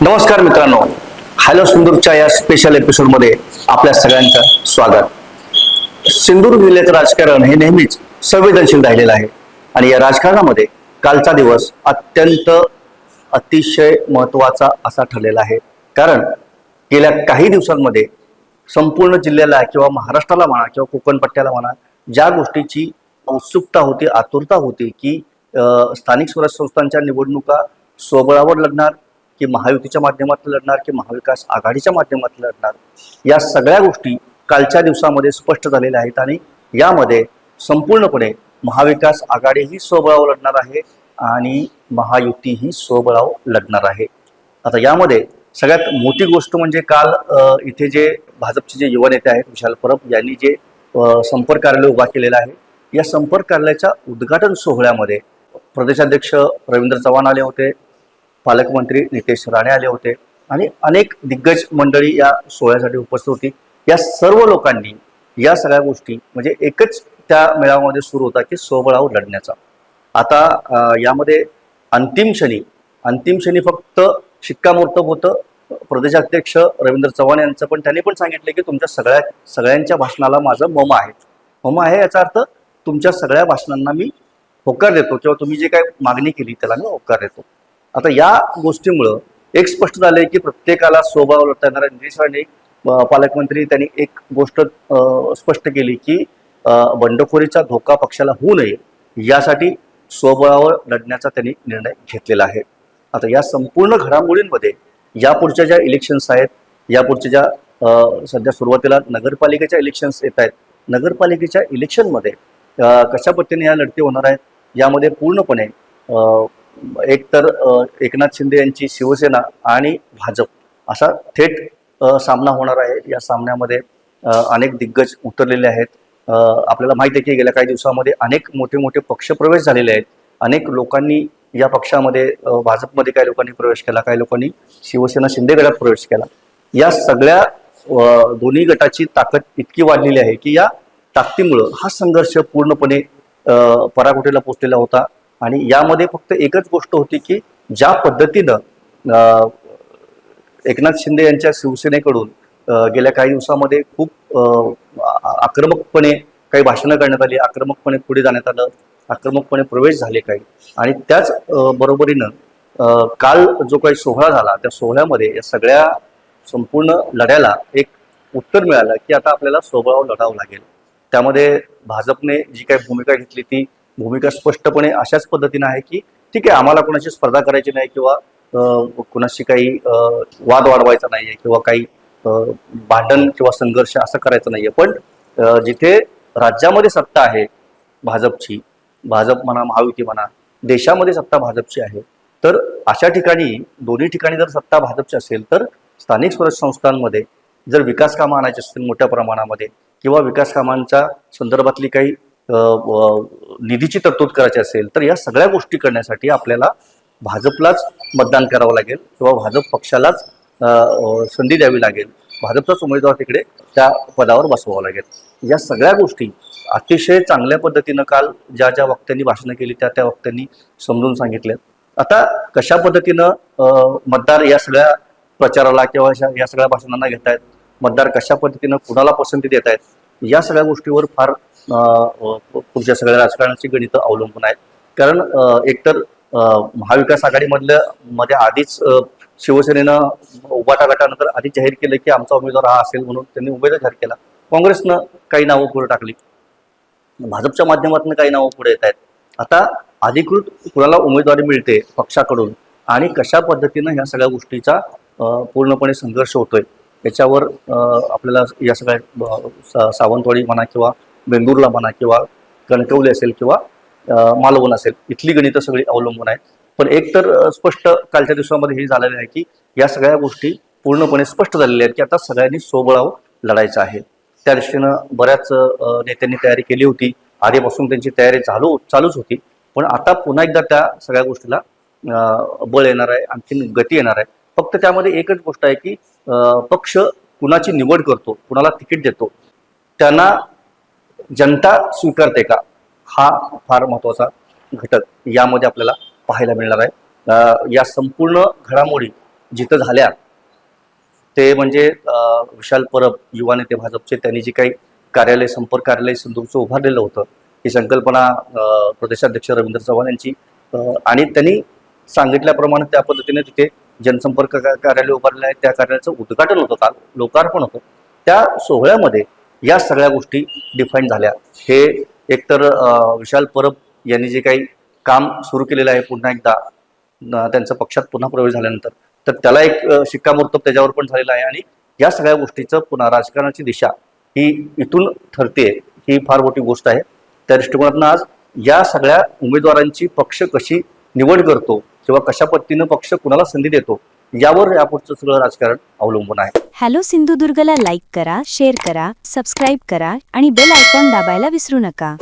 नमस्कार मित्रांनो. हॅलो सिंदूरच्या या स्पेशल एपिसोडमध्ये आपल्या सगळ्यांचं स्वागत. सिंदूर जिल्ह्याचं राजकारण हे नेहमीच संवेदनशील राहिलेलं आहे. आणि या राजकारणामध्ये कालचा दिवस अत्यंत अतिशय महत्त्वाचा असा ठरलेला आहे. कारण गेल्या काही दिवसांमध्ये संपूर्ण जिल्ह्याला किंवा महाराष्ट्राला म्हणा किंवा कोकण पट्ट्याला म्हणा ज्या गोष्टीची उत्सुकता होती आतुरता होती की स्थानिक स्वराज्य संस्थांच्या निवडणुका स्वबळावर लढणार की महायुतीच्या माध्यमातून लढणार की महाविकास आघाडीच्या माध्यमातून लढणार या सगळ्या गोष्टी कालच्या दिवसामध्ये स्पष्ट झालेल्या आहेत आणि यामध्ये संपूर्णपणे महाविकास आघाडी ही स्वबळावर लढणार आहे आणि महायुती ही स्वबळावर लढणार आहे. आता यामध्ये सगळ्यात मोठी गोष्ट म्हणजे काल इथे जे भाजपचे जे युवा नेते आहेत विशाल परब यांनी जे संपर्क कार्यालय उभा केलेलं आहे या संपर्क कार्यालयाच्या उद्घाटन सोहळ्यामध्ये प्रदेशाध्यक्ष रवींद्र चव्हाण आले होते पालकमंत्री नितेश राणे आले होते आणि अनेक दिग्गज मंडळी या सोहळ्यासाठी उपस्थित होती. या सर्व लोकांनी या सगळ्या गोष्टी म्हणजे एकच त्या मेळाव्यामध्ये सुरू होता की स्वबळावर लढण्याचा. आता यामध्ये अंतिम क्षणी अंतिम क्षणी फक्त शिक्कामोर्तब होतं. प्रदेशाध्यक्ष रवींद्र चव्हाण यांचं पण त्यांनी पण सांगितलं की तुमच्या सगळ्या सगळ्यांच्या भाषणाला माझं मम आहे. मम आहे याचा अर्थ तुमच्या सगळ्या भाषणांना मी होकार देतो किंवा तुम्ही जे काय मागणी केली त्याला मी होकार देतो. आता या गोष्टीमुळं एक स्पष्ट झालंय की प्रत्येकाला स्वभाव लढता येणारा राणे पालकमंत्री त्यांनी एक गोष्ट स्पष्ट केली की बंडखोरीचा धोका पक्षाला होऊ नये यासाठी स्वबळावर लढण्याचा त्यांनी निर्णय घेतलेला आहे. आता या संपूर्ण घडामोडींमध्ये यापुढच्या ज्या इलेक्शन्स आहेत यापुढच्या ज्या सध्या सुरुवातीला नगरपालिकेच्या इलेक्शन्स येत आहेत नगरपालिकेच्या इलेक्शनमध्ये कशा पद्धतीने या लढती होणार आहेत यामध्ये पूर्णपणे एक तर एकनाथ शिंदे यांची शिवसेना आणि भाजप असा थेट सामना होणार आहे. या सामन्यामध्ये अनेक दिग्गज उतरलेले आहेत. आपल्याला माहिती आहे की गेल्या काही दिवसामध्ये अनेक मोठे मोठे पक्ष प्रवेश झालेले आहेत. अनेक लोकांनी या पक्षामध्ये भाजपमध्ये काही लोकांनी प्रवेश केला काही लोकांनी शिवसेना शिंदे गटात प्रवेश केला. या सगळ्या दोन्ही गटाची ताकद इतकी वाढलेली आहे की या ताकदीमुळं हा संघर्ष पूर्णपणे अं, पराकोटीला पोचलेला होता. आणि यामध्ये फक्त एकच गोष्ट होती की ज्या पद्धतीनं एकनाथ शिंदे यांच्या शिवसेनेकडून गेल्या काही दिवसामध्ये खूप आक्रमकपणे काही भाषणं करण्यात आली आक्रमकपणे पुढे जाण्यात आलं आक्रमकपणे प्रवेश झाले काही. आणि त्याच बरोबरीनं काल जो काही सोहळा झाला त्या सोहळ्यामध्ये या सगळ्या संपूर्ण लढ्याला एक उत्तर मिळालं की आता आपल्याला स्वबळावर लढावं लागेल. त्यामध्ये भाजपने जी काही भूमिका घेतली ती भूमिका स्पष्टपणे अशाच पद्धतीनं आहे की ठीक आहे आम्हाला कुणाशी स्पर्धा करायची नाही किंवा कुणाशी काही वाद वाढवायचा नाही आहे किंवा काही भांडण किंवा संघर्ष असं करायचं नाही आहे पण जिथे राज्यामध्ये सत्ता आहे भाजपची भाजप म्हणा महायुती म्हणा देशामध्ये सत्ता भाजपची आहे तर अशा ठिकाणी दोन्ही ठिकाणी जर सत्ता भाजपची असेल तर स्थानिक स्वराज्य संस्थांमध्ये जर विकास कामं आणायची असतील मोठ्या प्रमाणामध्ये किंवा विकास कामांच्या संदर्भातली काही निधीची तरतूद करायची असेल तर या सगळ्या गोष्टी करण्यासाठी आपल्याला भाजपलाच मतदान करावं लागेल किंवा भाजप पक्षालाच संधी द्यावी लागेल. भाजपचाच उमेदवार तिकडे त्या पदावर बसवावं लागेल. या सगळ्या गोष्टी अतिशय चांगल्या पद्धतीनं काल ज्या ज्या वक्त्यांनी भाषणं केली त्या त्या वक्त्यांनी समजून सांगितल्या आता कशा पद्धतीनं मतदार या सगळ्या प्रचाराला किंवा या सगळ्या भाषणांना घेत आहेत मतदार कशा पद्धतीनं कुणाला पसंती देत आहेत या सगळ्या गोष्टीवर फार पुढच्या सगळ्या राजकारणाची गणितं अवलंबून आहेत. कारण एकतर महाविकास आघाडीमधल्या मध्ये आधीच शिवसेनेनं वाटाघाटानंतर आधी जाहीर केलं की आमचा उमेदवार हा असेल म्हणून त्यांनी उमेदवार जाहीर केला. काँग्रेसनं काही नावं पुढे टाकली. भाजपच्या माध्यमातून काही नावं पुढे येत आहेत. आता अधिकृत कुणाला उमेदवारी मिळते पक्षाकडून आणि कशा पद्धतीनं ह्या सगळ्या गोष्टीचा पूर्णपणे संघर्ष होतोय याच्यावर आपल्याला या सगळ्या सा- सावंतवाडी म्हणा किंवा बेंदूरला म्हणा किंवा कणकवली असेल किंवा मालवण असेल इथली गणितं सगळी अवलंबून आहेत पण एक तर स्पष्ट कालच्या दिवसामध्ये हे झालेलं आहे की या सगळ्या गोष्टी पूर्णपणे स्पष्ट झालेल्या आहेत की आता सगळ्यांनी सोबळाव लढायचं आहे. त्या दृष्टीनं बऱ्याच नेत्यांनी तयारी केली होती. आधीपासून त्यांची तयारी चालू चालूच होती. पण आता पुन्हा एकदा त्या सगळ्या गोष्टीला बळ येणार आहे आणखीन गती येणार आहे. फक्त त्यामध्ये एकच गोष्ट आहे की पक्ष कुणाची निवड करतो कुणाला तिकीट देतो त्यांना जनता स्वीकारते का? हा फार महत्त्वाचा घटक यामध्ये आपल्याला पाहायला मिळणार आहे. या संपूर्ण घडामोडी जिथं झाल्या ते म्हणजे विशाल परब युवा नेते भाजपचे त्यांनी जे काही कार्यालय संपर्क कार्यालय सिंधूरचं उभारलेलं होतं ही संकल्पना प्रदेशाध्यक्ष रवींद्र चव्हाण यांची आणि त्यांनी सांगितल्याप्रमाणे त्या पद्धतीने तिथे जनसंपर्क का- कार्यालय उभारलेलं आहे. त्या कार्यालयाचं उद्घाटन होतं काल. लोकार्पण होतं. त्या सोहळ्यामध्ये या सगळ्या गोष्टी डिफाईन झाल्या. हे एकतर विशाल परब यांनी जे काही काम सुरू केलेलं आहे पुन्हा एकदा त्यांचं त्यांचा पक्षात पुन्हा प्रवेश झाल्यानंतर तर त्याला एक शिक्कामोर्तब त्याच्यावर पण झालेला आहे. आणि या सगळ्या गोष्टीचं पुन्हा राजकारणाची दिशा ही इथून ठरते. ही फार मोठी गोष्ट आहे. त्या दृष्टिकोनातून आज या सगळ्या उमेदवारांची पक्ष कशी निवड करतो किंवा कशा पद्धतीनं पक्ष कुणाला संधी देतो यावर यापुढचं सगळं राजकारण अवलंबून आहे. हॅलो सिंधुदुर्गला लाईक करा शेअर करा सबस्क्राईब करा आणि बेल आयकॉन दाबायला विसरू नका.